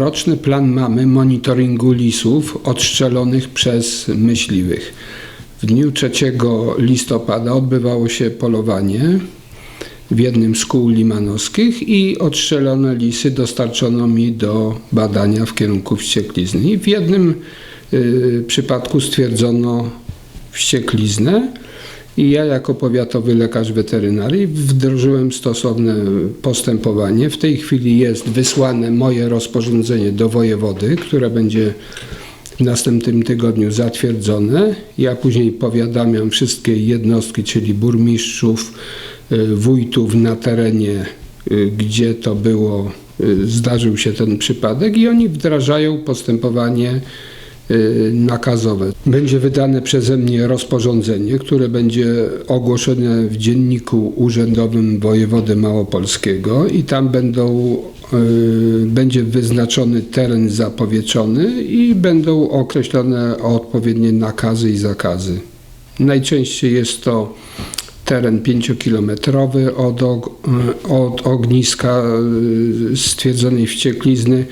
Roczny plan mamy monitoringu lisów odstrzelonych przez myśliwych. W dniu 3 listopada odbywało się polowanie w jednym z kół limanowskich i odstrzelone lisy dostarczono mi do badania w kierunku wścieklizny. I w jednym y, przypadku stwierdzono wściekliznę i ja jako powiatowy lekarz weterynarii wdrożyłem stosowne postępowanie. W tej chwili jest wysłane moje rozporządzenie do wojewody, które będzie w następnym tygodniu zatwierdzone. Ja później powiadamiam wszystkie jednostki, czyli burmistrzów, y, wójtów na terenie, y, gdzie to było, y, zdarzył się ten przypadek i oni wdrażają postępowanie nakazowe. Będzie wydane przeze mnie rozporządzenie, które będzie ogłoszone w dzienniku urzędowym wojewody małopolskiego i tam będą, y, będzie wyznaczony teren zapowietrzony i będą określone odpowiednie nakazy i zakazy. Najczęściej jest to teren 5-kilometrowy od, og- od ogniska y, stwierdzonej wścieklizny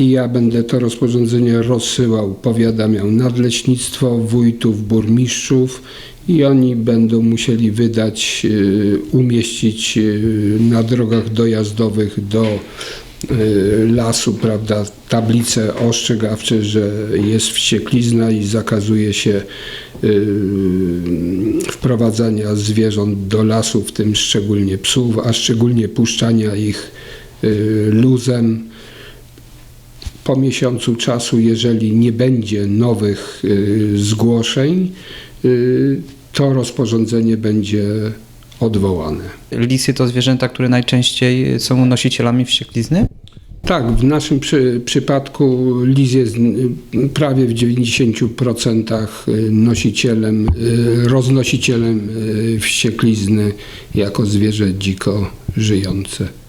i ja będę to rozporządzenie rozsyłał, powiadamiał nadleśnictwo, wójtów, burmistrzów i oni będą musieli wydać, y, umieścić y, na drogach dojazdowych do y, lasu, prawda, tablice ostrzegawcze, że jest wścieklizna i zakazuje się wprowadzania zwierząt do lasu, w tym szczególnie psów, a szczególnie puszczania ich luzem po miesiącu czasu, jeżeli nie będzie nowych y, zgłoszeń, y, to rozporządzenie będzie odwołane. Lisy to zwierzęta, które najczęściej są nosicielami wścieklizny? Tak, w naszym przy, przypadku lis jest y, prawie w 90% nosicielem, roznosicielem wścieklizny jako zwierzę dziko żyjące.